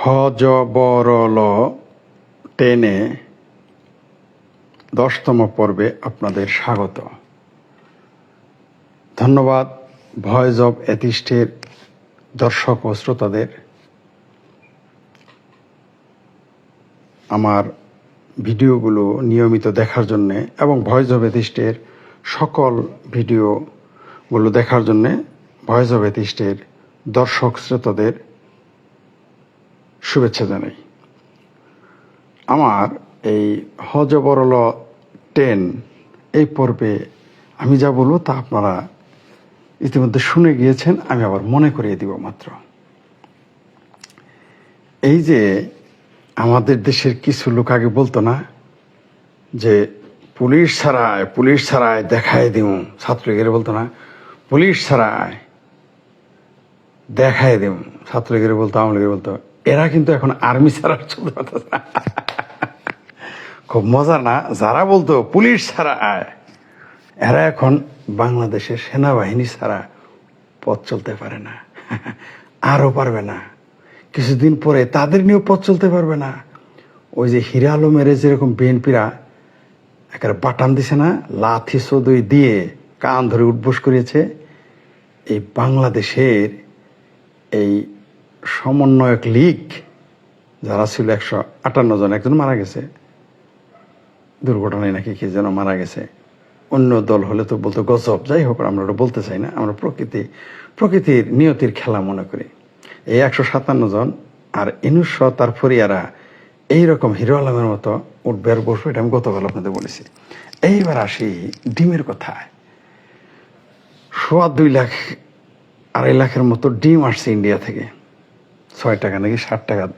হজবরল টেনে দশতম পর্বে আপনাদের স্বাগত। ধন্যবাদ ভয়েস অব এথিস্টের দর্শক ও শ্রোতাদের। আমার ভিডিওগুলো নিয়মিত দেখার জন্যে এবং ভয়েস অব এথিস্টের সকল ভিডিওগুলো দেখার জন্যে ভয়েস অব এথিস্টের দর্শক শ্রোতাদের শুভেচ্ছা জানাই। আমার এই হজবরল টেন এই পর্বে আমি যা বলব তা আপনারা ইতিমধ্যে শুনে গিয়েছেন, আমি আবার মনে করিয়ে দিব মাত্র। এই যে আমাদের দেশের কিছু লোক আগে বলতো না যে, পুলিশ ছাড়ায় পুলিশ ছাড়ায় দেখায় দিও ছাত্রলীগের বলতো না, পুলিশ ছাড়ায় দেখায় দিও ছাত্রলীগের বলতো, আওয়ামী লীগের বলতো এরা কিন্তু এখন আর্মি ছাড়া চলতে পারতেছে না। খুব মজা না? যারা বলতো, পুলিশ ছাড়া আয়। এরা এখন বাংলাদেশের সেনাবাহিনী ছাড়া পথ চলতে পারে না। আরও পারবে না। কিছুদিন পরে তাদের নিয়েও পথ চলতে পারবে না। ওই যে হিরা আলমের যেরকম বিএনপিরা, একেবারে বাটান দিছে না, লাথি সদই দিয়ে কান ধরে উঠবোস করিয়েছে। এই বাংলাদেশের এই সমন্বয়ক লীগ, যারা ছিল একশো আটান্ন জন, একজন মারা গেছে। দুর্ঘটনায় নাকি কি যেন মারা গেছে। অন্য দল হলে তো বলতো গজব, যাই হোক, আমরা ওটা বলতে চাই না। আমরা প্রকৃতি, প্রকৃতির নিয়তির খেলা মনে করি। এই একশো সাতান্ন জন আর ইনুস তার ফরিয়ারা এইরকম হিরো আলমের মতো উঠবে আর বসবে, এটা আমি গতকাল আপনাদের বলেছি। এইবার আসি ডিমের কথায়। সোয়া দুই লাখ, আড়াই লাখের মতো ডিম আসছে ইন্ডিয়া থেকে। ছয় টাকা নাকি ষাট টাকা?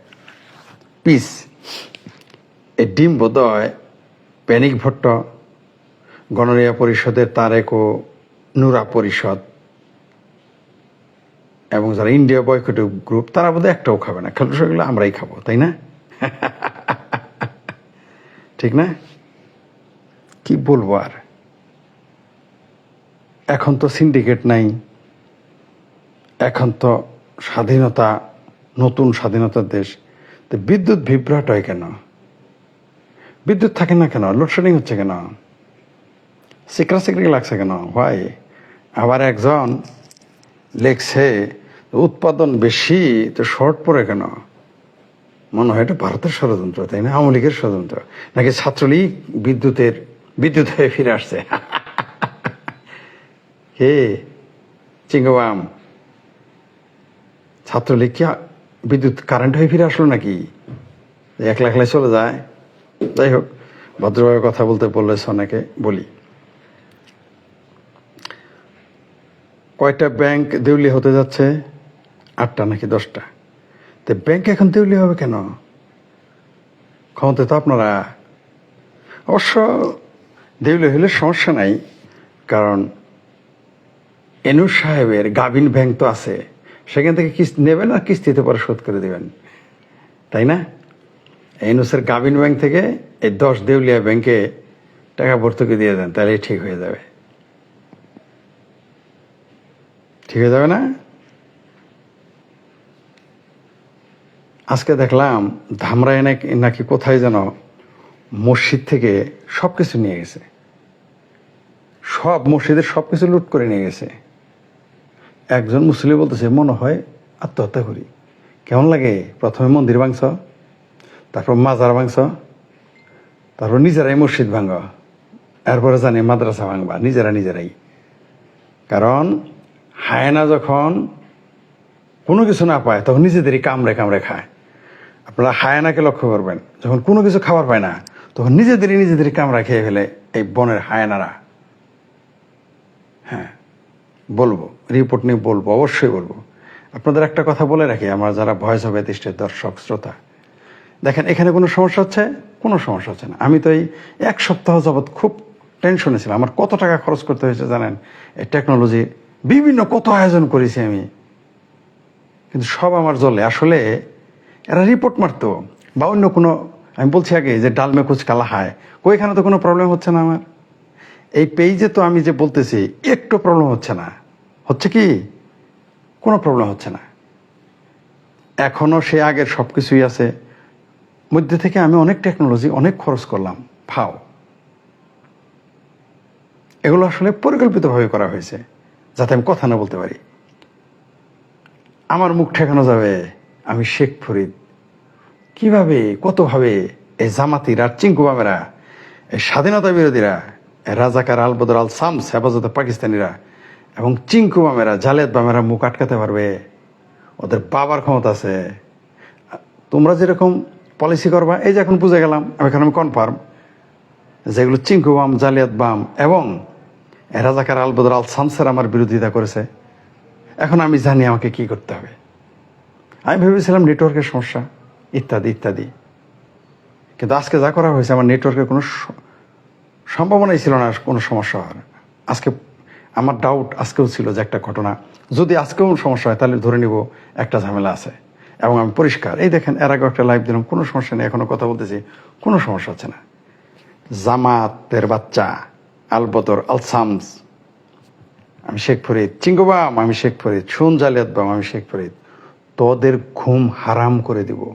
পিস। এই ডিম বোধ হয় প্যানিক ভট্ট, গণরিয়া পরিষদের তারেক ও নুরা পরিষদ এবং যারা ইন্ডিয়া বয়কট গ্রুপ, তারা বোধহয় একটাও খাবে না। খেলো সেগুলো আমরাই খাব, তাই না? ঠিক না? কি বলব আর? এখন তো সিন্ডিকেট নাই, এখন তো স্বাধীনতা নতুন স্বাধীনতার দেশ, তো বিদ্যুৎ বিভ্রাট হয় কেন? বিদ্যুৎ থাকে না কেন? লোডশেডিং হচ্ছে কেন? সিকরা সিকরি লাগছে কেন? ভাই আবার একজন লেখছে, উৎপাদন বেশি, তো শর্ট পড়ে কেন? মনে হয় এটা ভারতের ষড়যন্ত্র, তাই না? আওয়ামী লীগের ষড়যন্ত্র। নাকি ছাত্রলীগ বিদ্যুতের, বিদ্যুৎ হয়ে ফিরে আসছে? হে চিঙ্গবাম ছাত্রলীগ কি বিদ্যুৎ কারেন্ট হয়ে ফিরে আসলো নাকি? একলা একলাই চলে যায়। যাই হোক, ভদ্রভাবে কথা বলতে বললে অনেকে বলি। কয়টা ব্যাংক দেউলি হতে যাচ্ছে? আটটা নাকি দশটা? তো ব্যাংক এখন দেউলি হবে কেন? ক্ষমতা তো আপনারা। অবশ্য দেউলি হলে সমস্যা নাই, কারণ এনু সাহেবের গাভিন ব্যাংক তো আছে। সেখান থেকে কিস্তি নেবেন আর কিস্তিতে পরে শোধ করে দেবেন। তাই না? এনুসের গাবিন ব্যাংক থেকে এই দশ দেউলিয়া ব্যাংকে টাকা ভর্তুকি দিয়ে দেন তাহলে ঠিক হয়ে যাবে। ঠিক হয়ে যাবে না? আজকে দেখলাম ধামরায় নাকি নাকি কোথায় যেন মসজিদ থেকে সব কিছু নিয়ে গেছে। সব মসজিদের সব কিছু লুট করে নিয়ে গেছে। একজন মুসলিম বলতেছে, মনে হয় আত্মহত্যা করি। কেমন লাগে? প্রথমে মন্দির ভাঙছ, তারপর মাজার ভাঙছ, তারপর নিজেরাই মসজিদ ভাঙ, এরপরে জানি মাদ্রাসা ভাঙবা, নিজেরা নিজেরাই। কারণ হায়না যখন কোনো কিছু না পায়, তখন নিজেদেরই কামড়ে কামড়ে খায়। আপনারা হায়নাকে লক্ষ্য করবেন, যখন কোনো কিছু খাবার পায় না, তখন নিজেদেরই নিজেদেরই কামড়া খেয়ে ফেলে এই বনের হায়নারা। হ্যাঁ। বলব রিপোর্ট নিয়ে বলব, অবশ্যই বলব। আপনাদের একটা কথা বলে রাখি, আমার যারা ভয়েস অফ এথিস্টের দর্শক, শ্রোতা। দেখেন, এখানে কোনো সমস্যা হচ্ছে? কোনো সমস্যা হচ্ছে না। আমি তো এই এক সপ্তাহ যাবৎ খুব টেনশনে ছিলাম। আমার কত টাকা খরচ করতে হয়েছে জানেন? এই টেকনোলজি বিভিন্ন কত আয়োজন করেছি আমি। কিন্তু সব আমার জলে। আসলে এরা রিপোর্ট মারতো, বা অন্য কোনো, আমি বলছি আগে যে ডালমে কুচ কালা হায় ওইখানে তো কোনো প্রবলেম হচ্ছে না আমার। এই পেজে তো আমি যে বলতেছি, একটু প্রবলেম হচ্ছে না। হচ্ছে কি? কোনো প্রবলেম হচ্ছে না। এখনও সে আগের সব কিছুই আছে। মধ্যে থেকে আমি অনেক টেকনোলজি অনেক খরচ করলাম। ফাও এগুলো আসলে পরিকল্পিতভাবে করা হয়েছে, যাতে আমি কথা না বলতে পারি। আমার মুখ ঠেকানো যাবে, আমি শেখ ফরিদ। কীভাবে, কতভাবে এই জামাতিরা চিঙ্কু বামেরা, এই স্বাধীনতা বিরোধীরা রাজাকার আল বদর আল সামস হেফাজতে পাকিস্তানিরা এবং চিঙ্কু বামেরা, জালেদ বামেরা মুখ আটকাতে পারবে। ওদের বাবার ক্ষমতা আছে। তোমরা যেরকম পলিসি করবা, এই যে এখন বুঝে গেলাম, আমি এখন আমি কনফার্ম যেগুলো চিঙ্কু বাম জালিয়াত বাম এবং রাজাকার আল বদর আল সামসের আমার বিরোধিতা করেছে। এখন আমি জানি আমাকে কি করতে হবে। আমি ভেবেছিলাম নেটওয়ার্কের সমস্যা, ইত্যাদি ইত্যাদি। কিন্তু আজকে যা করা হয়েছে, আমার নেটওয়ার্কের কোনো সম্ভাবনাই ছিল না, কোনো সমস্যা হওয়ার। আজকে আমার ডাউট আজকেও ছিল যে একটা ঘটনা। যদি আজকেও সমস্যা হয়, তাহলে ধরে নিব একটা ঝামেলা আছে। এবং আমি পরিষ্কার। এই দেখেন, এর আগে একটা লাইভ দিলাম, কোনো সমস্যা নেই এখনও কথা বলতেছি, কোনো সমস্যা হচ্ছে না। জামাতের বাচ্চা আলবদর আলসামস আমি শেখ ফরিদ চিঙ্গুবাম আমি শেখ ফরিদ, শুন জালিয়াত বাম, আমি শেখ ফরিদ। তোদের ঘুম হারাম করে দিব।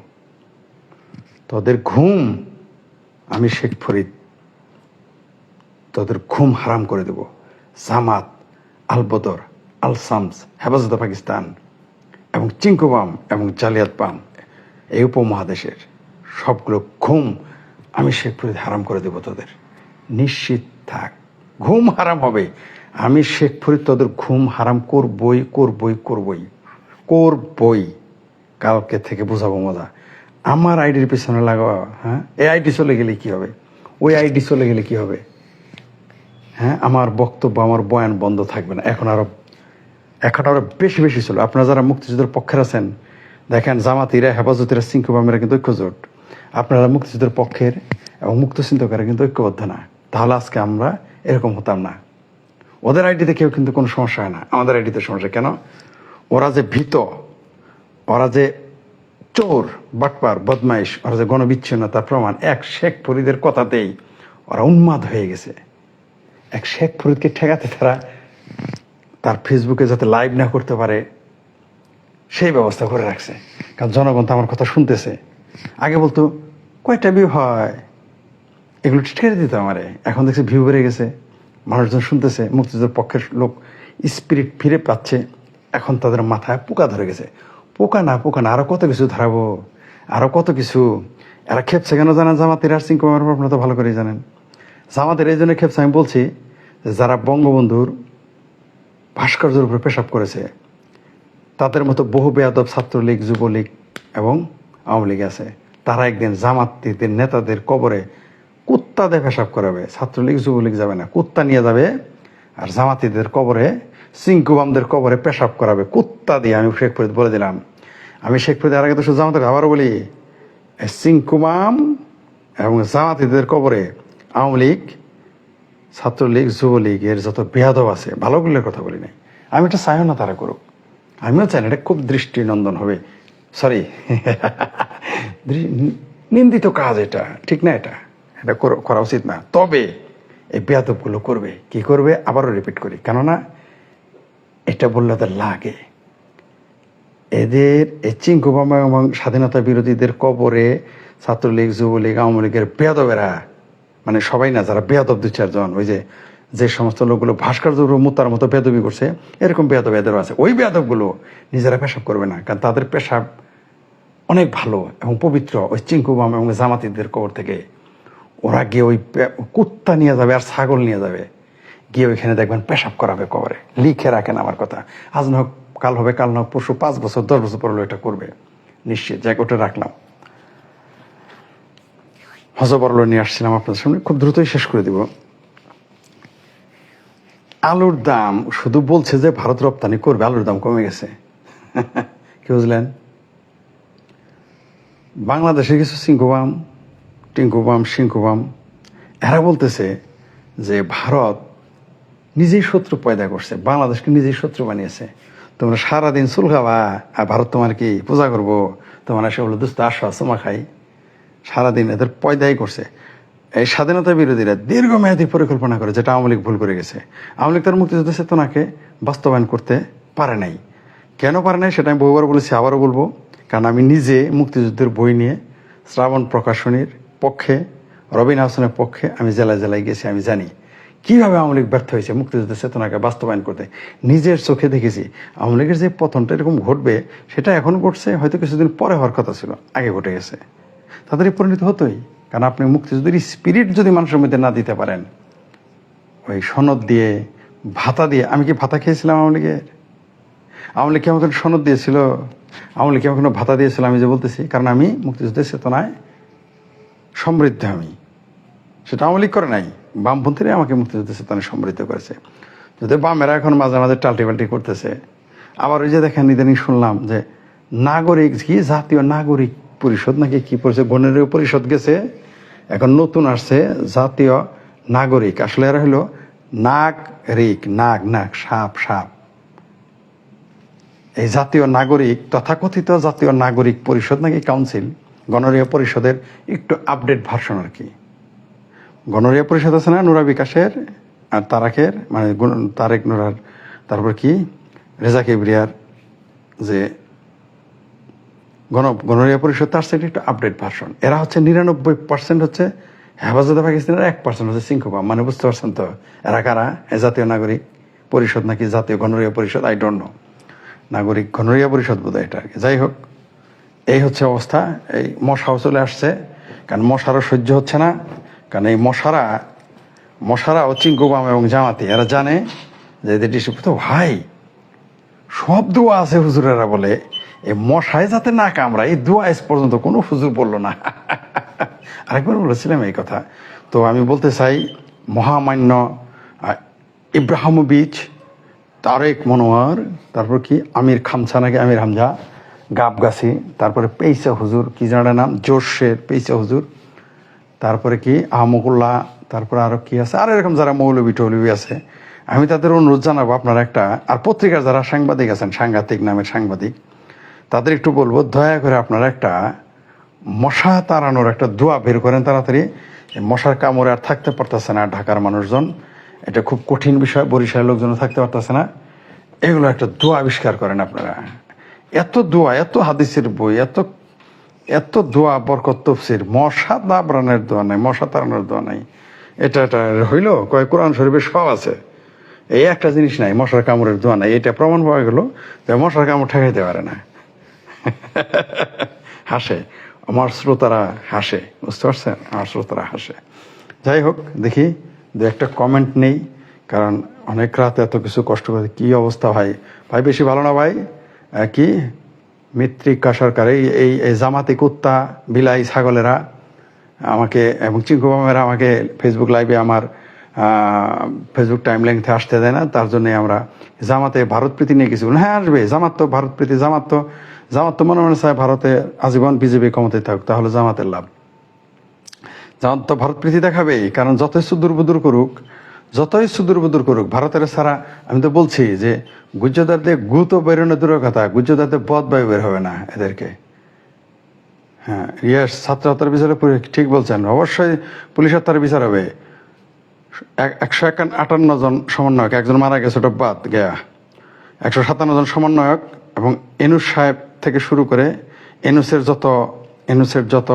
তোদের ঘুম, আমি শেখ ফরিদ, তোদের ঘুম হারাম করে দেব। জামাত আলবদর আল সামস হেফাজত পাকিস্তান এবং চিঙ্কুবাম এবং জালিয়াত বাম এই উপমহাদেশের সবগুলো ঘুম আমি শেখ ফরিদ হারাম করে দেব তোদের। নিশ্চিত থাক। ঘুম হারাম হবে। আমি শেখ ফরিদ তোদের ঘুম হারাম করবই করবই করবই করবই। কালকে থেকে বোঝাবো মজা। আমার আইডির পিছনে লাগাও হ্যাঁ? এই আইডি চলে গেলে কি হবে? ওই আইডি চলে গেলে কি হবে? হ্যাঁ আমার বক্তব্য, আমার বয়ান বন্ধ থাকবে না। এখন আরও এখন আরও বেশি বেশি ছিল আপনারা যারা মুক্তিযুদ্ধের পক্ষের আছেন, দেখেন জামাতিরা হেফাজতিরা সিংকুবামেরা কিন্তু ঐক্যজোট। আপনারা মুক্তিযুদ্ধের পক্ষের এবং মুক্ত চিন্তকেরা কিন্তু ঐক্যবদ্ধ না। তাহলে আজকে আমরা এরকম হতাম না। ওদের আইডিতে কেউ কিন্তু কোনো সমস্যা হয় না। আমাদের আইডিতে সমস্যা কেন? ওরা যে ভীত, ওরা যে চোর, বাটপার, বদমাইশ, ওরা যে গণবিচ্ছিন্নতার প্রমাণ, এক শেখ ফরিদের কথাতেই ওরা উন্মাদ হয়ে গেছে। এক শেখ ফরিদকে ঠেকাতে তারা তার ফেসবুকে যাতে লাইভ না করতে পারে, সেই ব্যবস্থা করে রাখছে। কারণ জনগণ তো আমার কথা শুনতেছে। আগে বলতো, কয়টা ভিউ হয়? এগুলো ঠেকে দিত আমারে। এখন দেখছি ভিউ বেড়ে গেছে। মানুষজন শুনতেছে, মুক্তিযুদ্ধের পক্ষের লোক স্পিরিট ফিরে পাচ্ছে। এখন তাদের মাথায় পোকা ধরে গেছে। পোকা না পোকা না আরও কত কিছু ধরাবো? আরও কত কিছু? এরা খেপছে কেন জানেন জামাতের আর সিং কুমার আপনারা তো ভালো করেই জানেন। জামাতের এই জন্য খেপছে, আমি বলছি যারা বঙ্গবন্ধুর ভাস্কর্যের উপরে পেশাব করেছে, তাদের মতো বহু বেয়াদব ছাত্রলীগ, যুবলীগ এবং আওয়ামী লীগ আছে, তারা একদিন জামাতিদের নেতাদের কবরে কুত্তা দিয়ে পেশাব করাবে, ছাত্রলীগ, যুবলীগ যাবে না, কুত্তা নিয়ে যাবে আর জামাতিদের কবরে, সিংকুবামদের কবরে পেশাব করাবে, কুত্তা দিয়ে, আমি শেখ ফরিদ বলে দিলাম। আমি শেখ ফরিদ আর আগে তো শুধু জামাতের আবারও বলি সিংকুমাম এবং জামাতিদের কবরে আওয়ামী লীগ, ছাত্রলীগ যুবলীগের যত বেয়াদব আছে, ভালোগুলোর কথা বলি নাই। আমি এটা চাইও না তারা করুক। আমিও চাই না, এটা খুব দৃষ্টিনন্দন হবে। সরি নিন্দিত কাজ এটা, ঠিক না এটা? এটা করা উচিত না। তবে এই বেয়াদবগুলো করবে। কি করবে? আবারও রিপিট করি। কেননা এটা বললে তাদের লাগে। এদের এই চিঙ্কুবামা এবং স্বাধীনতা বিরোধীদের কবরে ছাত্রলীগ, যুবলীগ, আওয়ামী লীগের বেয়াদবেরা মানে সবাই না, যারা বেয়াদব দু চারজন, ওই যে যে সমস্ত লোকগুলো ভাস্কর্য মুতার মতো বেদবি করছে, এরকম বেয়াদব এদেরও আছে। ওই বেয়াদবগুলো নিজেরা পেশাব করবে না, কারণ তাদের পেশাব অনেক ভালো এবং পবিত্র। ওই চিঙ্কুবাম এবং জামাতিদের কবর থেকে ওরা গিয়ে ওই কুত্তা নিয়ে যাবে আর ছাগল নিয়ে যাবে। গিয়ে ওইখানে দেখবেন পেশাব করাবে কবরে। লিখে রাখেন আমার কথা। আজ না হোক, কাল হবে, কাল না হোক, পরশু পাঁচ বছর, দশ বছর পর এটা করবে। নিশ্চিত যাক ওটা রাখলাম। হজবরল নিয়ে আসছিলাম আপনাদের সামনে, খুব দ্রুতই শেষ করে দিব। আলুর দাম শুধু বলছে যে ভারত রপ্তানি করবে, আলুর দাম কমে গেছে। কি বুঝলেন? বাংলাদেশে কিছু সিংকুবাম টিঙ্কুবাম সিংকুবাম এরা বলতেছে যে ভারত নিজেই শত্রু পয়দা করছে, বাংলাদেশকে নিজেই শত্রু বানিয়েছে। তোমরা সারাদিন চুল খাবা, আর ভারত তোমার কি পূজা করব? তোমার এসে বলো, দোস্ত, আসো, চুমা খাই। সারাদিন এদের পয়দাই করছে। এই স্বাধীনতা বিরোধীরা দীর্ঘমেয়াদী পরিকল্পনা করে যেটা আওয়ামী ভুল করে গেছে। আওয়ামী লীগ তার মুক্তিযুদ্ধ চেতনাকে বাস্তবায়ন করতে পারে নাই। কেন পারে নাই সেটা আমি বহুবার বলেছি, আবারও বলব। কারণ আমি নিজে মুক্তিযুদ্ধের বই নিয়ে, শ্রাবণ প্রকাশনীর পক্ষে, রবিন হাসনের পক্ষে আমি জেলায় জেলায় গেছি, আমি জানি। কীভাবে আওয়ামী লীগ ব্যর্থ হয়েছে মুক্তিযুদ্ধের চেতনাকে বাস্তবায়ন করতে? নিজের চোখে দেখেছি, আওয়ামী লীগের যে পতনটা এরকম ঘটবে, সেটা এখন ঘটছে, হয়তো কিছুদিন পরে হওয়ার কথা ছিল, আগে ঘটে গেছে। তাদের পরিণত হতোই। কারণ আপনি মুক্তিযুদ্ধের স্পিরিট যদি মানুষের মধ্যে না দিতে পারেন, ওই সনদ দিয়ে, ভাতা দিয়ে, আমি কি ভাতা খেয়েছিলাম আওয়ামী লীগের আওয়ামী লীগ আমাকে সনদ দিয়েছিল? আওয়ামী লীগ আমাকে ভাতা দিয়েছিল? আমি যে বলতেছি, কারণ আমি মুক্তিযুদ্ধের চেতনায় সমৃদ্ধ আমি। সেটা আওয়ামী লীগ করে নাই। বামপন্থীরাই আমাকে মুক্তিযুদ্ধের চেতনায় সমৃদ্ধ করেছে। যদি বামেরা এখন মাঝে মাঝে টাল্টি পাল্টি করতেছে, আবার ওই যে দেখেন ইদানিং শুনলাম যে নাগরিক, কি জাতীয় নাগরিক পরিষদ নাকি কি পরিষদ? গণরীয় পরিষদ গেছে, এখন নতুন আসছে জাতীয় নাগরিক। আসলে এরা হলো নাক রিক, নাগ নাগ, সাপ সাপ। এই জাতীয় নাগরিক, তথাকথিত জাতীয় নাগরিক পরিষদ নাকি কাউন্সিল? গণরীয় পরিষদের একটু আপডেট ভার্সন আর কি। গণরীয় পরিষদ আছে না নুরা বিকাশের আর তারাকের? মানে তারেক নুরার, তারপর কি? রেজা কেবরিয়ার যে গণ গণরীয় পরিষদ, তার সেটা একটু আপডেট ভার্সন এরা হচ্ছে নিরানব্বই পার্সেন্ট হচ্ছে হেফাজতে পাকিস্তানের এক পার্সেন্ট হচ্ছে সিংহবা মানে বুঝতে পারছেন তো? এরা কারা? জাতীয় নাগরিক পরিষদ নাকি জাতীয় গণরীয় পরিষদ? আই ডোন্ট নো নাগরিক গণরীয় পরিষদ বোধ এটা আর কি। যাই হোক, এই হচ্ছে অবস্থা। এই মশাও চলে আসছে। কারণ মশারও সহ্য হচ্ছে না। কারণ এই মশারা মশারা ও চিঙ্কুবাম এবং জামাতি, এরা জানে যে এদের তো ভাই। সব দোয়া আছে হুজুরেরা বলে। এই মশায় যাতে না কামড়া এই দোয়া আজ পর্যন্ত কোনো হুজুর বলল না। আরেকবার বলেছিলাম এই কথা। তো আমি বলতে চাই মহামান্য আহ, ইব্রাহিমোভিচ তারেক মনোয়ার তারপর কি আমির খামসা নাকি আমির হামজা গাবগাছি তারপরে পেইসা হুজুর কি জানার নাম জোশের পেইসা হুজুর তারপরে কি আহমকুল্লাহ তারপরে আরও কি আছে আর এরকম যারা মৌলবী টৌলবী আছে। আমি তাদের অনুরোধ জানাব আপনার একটা আর পত্রিকার যারা সাংবাদিক আছেন সাংঘাতিক নামের সাংবাদিক তাদের একটু বলব, দয়া করে আপনারা একটা মশা তাড়ানোর একটা দোয়া বের করেন তাড়াতাড়ি। মশার কামড়ে আর থাকতে পারতেছে না ঢাকার মানুষজন। এটা খুব কঠিন বিষয়, বরিশালের লোকজন থাকতে পারতেছে না। এগুলো একটা দোয়া আবিষ্কার করেন আপনারা। এত দোয়া, এত হাদিসের বই, এত এত দোয়া, বরকত, তফসির, মশা দাবরানের দোয়া নাই, মশা তাড়ানোর দোয়া নাই। এটা এটা হইল, কয় কোরআন শরীফে সব আছে। এই একটা জিনিস নাই, মশার কামড়ের দোয়া নাই। এটা প্রমাণ পাওয়া গেল যে মশার কামড় ঠেকাইতে পারে না। হাসে। আমার শ্রোতারা হাসে, বুঝতে পারছেন? আমার শ্রোতারা হাসে। যাই হোক, দেখি, দু একটা কমেন্ট নেই, কারণ অনেক রাত এত কিছু কষ্ট করে কি অবস্থা ভাই? ভাই, বেশি ভালো না ভাই? কি? মৃত্তিকা সরকার এই এই জামাতি কুত্তা, বিলাই ছাগলেরা আমাকে এবং চিঙ্কু মামেরা আমাকে ফেসবুক লাইভে আমার ফেসবুক টাইম লেংথে আসতে দেয় না, তার জন্যে আমরা জামাতে ভারত প্রীতি নিয়ে কিছু হ্যাঁ আসবে। জামাত তো ভারত প্রীতি, জামাত তো জামাত তো মনে মনে চায় ভারতে আজীবন বিজেপি ক্ষমতায় থাকুক, তাহলে জামাতের লাভ। জামাত তো ভারত প্রীতি দেখাবেই, কারণ যতই সুদূর করুক, যতই সুদূর বুদূর করুক, ভারতের ছাড়া আমি তো বলছি যে গুজ্জদারদের গু তো বেরোনো দূরের কথা গুজ্জদারদের বদ বায়ু বের হবে না এদেরকে। হ্যাঁ ইয়াস, ছাত্র হত্যার বিচারে ঠিক বলছেন, অবশ্যই পুলিশ হত্যার বিচার হবে। এক- একশো একান্ন আটান্ন জন সমন্বয়ক, একজন মারা গেছে, ওটা বাদ গেয়া। একশো সাতান্ন জন সমন্বয়ক এবং এনুস সাহেব থেকে শুরু করে এনুসের যত এনুসের যত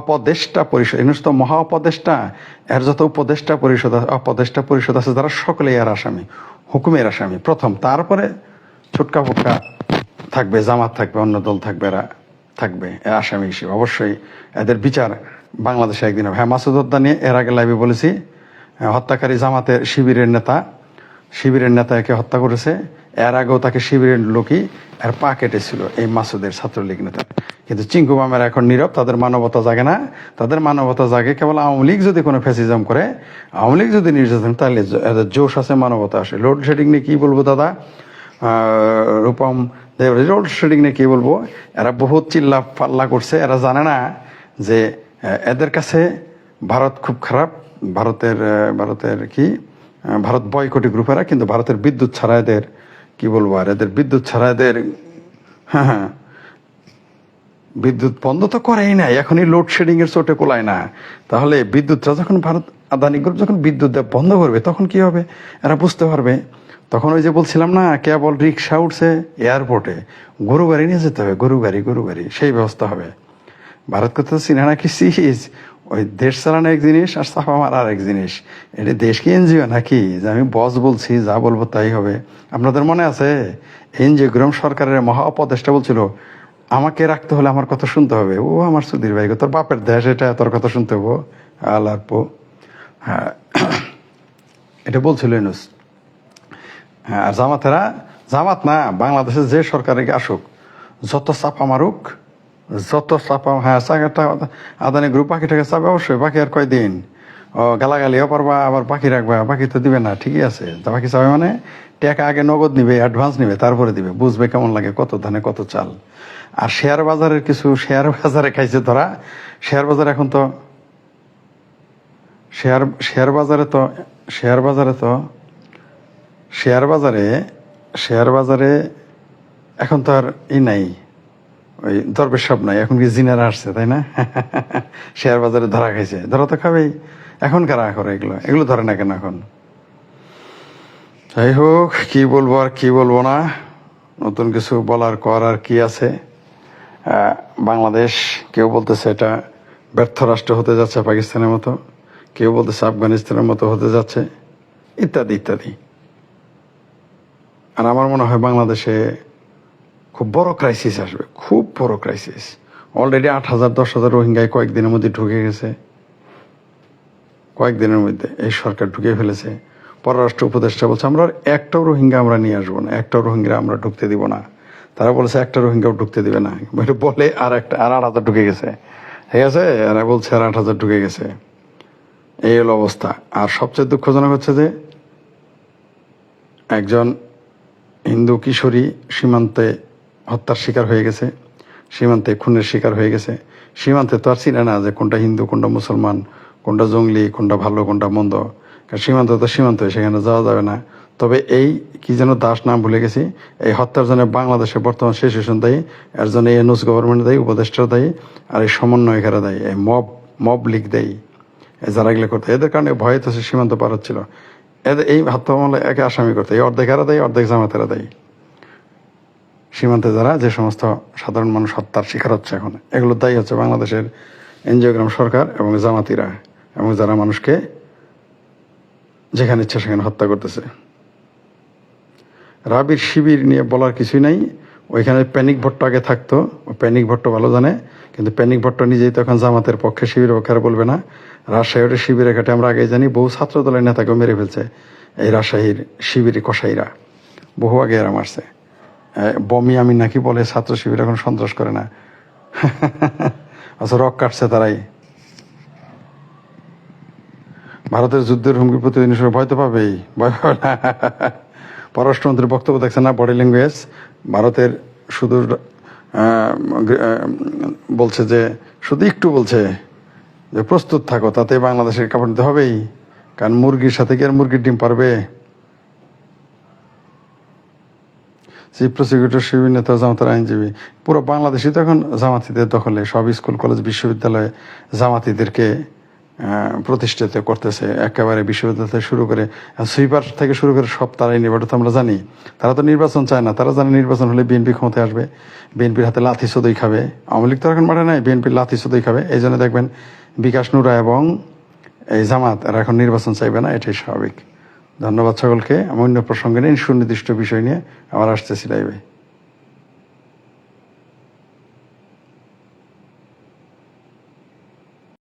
অপদেষ্টা পরিষদ, এনুস তো মহা উপদেষ্টা এর যত উপদেষ্টা পরিষদ, অপদেষ্টা পরিষদ আছে যারা সকলেই এর আসামি, হুকুমের আসামি। প্রথম, তারপরে ছুটকা ফুটকা থাকবে, জামাত থাকবে, অন্য দল থাকবে, এরা থাকবে আসামি হিসেবে। অবশ্যই এদের বিচার বাংলাদেশে একদিন হবে। হ্যাঁ মাসুদ হত্যা নিয়ে এর আগে লাইভে বলেছি হত্যাকারী জামাতের শিবিরের নেতা শিবিরের নেতা একে হত্যা করেছে। এর আগেও তাকে শিবিরের লোকই এর পা কেটেছিল এই মাসুদের ছাত্রলীগ নেতা। কিন্তু চিঙ্কু মামেরা এখন নীরব, তাদের মানবতা জাগে না। তাদের মানবতা জাগে কেবল আওয়ামী লীগ যদি কোনো ফ্যাসিজম করে, আওয়ামী লীগ যদি নির্যাতন, তাহলে এদের জোশ আছে, মানবতা আসে লোডশেডিং নিয়ে কী বলব দাদা? রূপম দেব লোডশেডিং নিয়ে কী বলব? এরা বহুত চিল্লা পাল্লা করছে। এরা জানে না যে এদের কাছে ভারত খুব খারাপ। ভারতের ভারতের কি? ভারত বয়কটি গ্রুপেরা কিন্তু ভারতের বিদ্যুৎ ছাড়া এদের কি বলব আর এদের বিদ্যুৎ ছাড়া এদের হ্যাঁ হ্যাঁ বিদ্যুৎ বন্ধ তো করেই নাই, এখনই লোডশেডিং এর চোটে কোলায় না। তাহলে বিদ্যুৎটা যখন ভারত আদানি গ্রুপ যখন বিদ্যুৎ বন্ধ করবে, তখন কি হবে? এরা বুঝতে পারবে। তখন ওই যে বলছিলাম না, কেবল রিক্সা উঠছে এয়ারপোর্টে গরু গাড়ি নিয়ে যেতে হবে, গরু গাড়ি গরু গাড়ি সেই ব্যবস্থা হবে। ভারত কথা চিনে নাকি সিজ ওই দেশ চালানো এক জিনিস আর চাপা মারা আর এক জিনিস। এটা দেশ কি এনজিও নাকি? যে আমি বস বলছি, যা বলব তাই হবে। আপনাদের মনে আছে? এনজিও গ্রাম সরকারের মহা উপদেষ্টা বলছিল, আমাকে রাখতে হলে আমার কথা শুনতে হবে। ও আমার সুধীর ভাই তোর বাপের দেশ এটা, তোর কথা শুনতে হব। আল্লাহ পো হ্যাঁ এটা বলছিল ইউনুস। হ্যাঁ আর জামাতেরা, জামাত না বাংলাদেশে যে সরকারে আসুক, যত চাপা মারুক যত চাপা হ্যাঁ চাকাটা আদানি গ্রুপ পাখিটাকে চাপে, অবশ্যই, পাখি আর কয়দিন? ও, গালাগালিও পারবা, আবার পাখি রাখবা, পাখি তো দিবে না, ঠিকই আছে। তা বাকি চাবে মানে টাকা আগে নগদ নিবে অ্যাডভান্স নিবে, তারপরে দিবে, বুঝবে কেমন লাগে, কত ধানে কত চাল। আর শেয়ার বাজারের কিছু শেয়ার বাজারে খাইছে ধরা শেয়ার বাজার এখন তো শেয়ার শেয়ার বাজারে তো শেয়ার বাজারে তো শেয়ার বাজারে শেয়ার বাজারে এখন তো আর ই নাই। ওই দরবেশ সব নাই, এখন কি জিনারা আসছে, তাই না? শেয়ার বাজারে ধরা খাইছে। ধরা তো খাবেই। এখন কারা করে এগুলো? এগুলো ধরে না কেন এখন? যাই হোক, কি বলব আর কি বলব না। নতুন কিছু বলার করার কি আছে। বাংলাদেশ, কেউ বলতেছে এটা ব্যর্থ রাষ্ট্র হতে যাচ্ছে পাকিস্তানের মতো। কেউ বলতেছে আফগানিস্তানের মতো হতে যাচ্ছে। ইত্যাদি ইত্যাদি। আর আমার মনে হয় বাংলাদেশে খুব বড় ক্রাইসিস আসবে, খুব বড় ক্রাইসিস অলরেডি আট হাজার, দশ হাজার রোহিঙ্গায় কয়েকদিনের মধ্যে ঢুকে গেছে। কয়েকদিনের মধ্যে এই সরকার ঢুকে ফেলেছে। পররাষ্ট্র উপদেষ্টা বলছে, আমরা একটাও রোহিঙ্গা আমরা নিয়ে আসব না, একটাও রোহিঙ্গা আমরা ঢুকতে দিব না। তারা বলেছে, একটা রোহিঙ্গাও ঢুকতে দিবে না। এটা বলে, আর একটা, আর আট হাজার ঢুকে গেছে। ঠিক আছে? এরা বলছে, আর আট হাজার ঢুকে গেছে। এই হলো অবস্থা। আর সবচেয়ে দুঃখজনক হচ্ছে যে, একজন হিন্দু কিশোরী সীমান্তে হত্যার শিকার হয়ে গেছে, সীমান্তে খুনের শিকার হয়ে গেছে। সীমান্তে তো আর চিনে না যে কোনটা হিন্দু, কোনটা মুসলমান, কোনটা জঙ্গলি, কোনটা ভালো, কোনটা মন্দ। সীমান্ত তো সীমান্ত, সেখানে যাওয়া যাবে না। তবে এই কি যেন দাস নাম ভুলে গেছি, এই হত্যার জন্য বাংলাদেশে বর্তমান শেষ সিচুয়েশন দায়ী, এর জন্য এই এনুস গভর্নমেন্ট দায়ী উপদেষ্টা দায়ী, আর এই সমন্বয়কারা দায়ী, এই মব মব লীগ দায়ী। যারা এগুলো করতো, এদের কারণে ভয়ে তো সে সীমান্ত পার হচ্ছিল। এদের এই হত্যা মামলা একে আসামি করতে, এই অর্ধেক এরা দেয়, অর্ধেক জামাতেরা দেয়। সীমান্তে যারা, যে সমস্ত সাধারণ মানুষ হত্যার শিকার হচ্ছে এখন এগুলো দায়ী হচ্ছে বাংলাদেশের এনজিওগ্রাম সরকার এবং জামাতিরা এবং যারা মানুষকে যেখানে ইচ্ছা সেখানে হত্যা করতেছে। রাবির শিবির নিয়ে বলার কিছুই নাই। ওইখানে প্যানিক ভট্ট আগে থাকতো প্যানিক ভট্ট ভালো জানে, কিন্তু প্যানিক ভট্ট নিজেই তখন জামাতের পক্ষে শিবিরের পক্ষে বলবে না। রাজশাহীর শিবিরের ঘাটে আমরা আগে জানি, বহু ছাত্রদলের নেতাকেও মেরে ফেলছে এই রাজশাহীর শিবির কসাইরা। বহু আগে এরা মারছে। বমি আমি নাকি বলে ছাত্র শিবির এখন সন্ত্রাস করে না। আচ্ছা রক কাটছে তারাই। ভারতের যুদ্ধের হুমকি প্রতিদিন ভয় তো পাবেই। ভয় পাবে না। পররাষ্ট্রমন্ত্রীর বক্তব্য দেখছেন না বডি ল্যাঙ্গুয়েজ ভারতের শুধু বলছে যে, শুধু একটু বলছে যে, প্রস্তুত থাকো তাতে বাংলাদেশের কাপড় নিতে হবেই। কারণ মুরগির সাথে কি আর মুরগির ডিম পারবে? চিফ প্রসিকিউটর শিবির নেতা, জামাতের আইনজীবী, পুরো বাংলাদেশই তো এখন জামাতিদের দখলে। সব স্কুল, কলেজ, বিশ্ববিদ্যালয়ে জামাতিদেরকে প্রতিষ্ঠিত করতেছে। একেবারে বিশ্ববিদ্যালয় থেকে শুরু করে সুইপার থেকে শুরু করে সব তারাই এটা তো আমরা জানি। তারা তো নির্বাচন চায় না। তারা জানে নির্বাচন হলে বিএনপি ক্ষমতায় আসবে। বিএনপির হাতে লাথি সদই খাবে। আওয়ামী লীগ তো এখন মাঠে নাই। বিএনপির লাথি সদই খাবে। এই জন্য দেখবেন বিকাশ নুরা এবং এই জামাত, এরা এখন নির্বাচন চাইবে না। এটাই স্বাভাবিক। ধন্যবাদ সকলকে। আমি অন্য প্রসঙ্গে নিয়ে সুনির্দিষ্ট বিষয় নিয়ে আমার আসতেছি লাইভে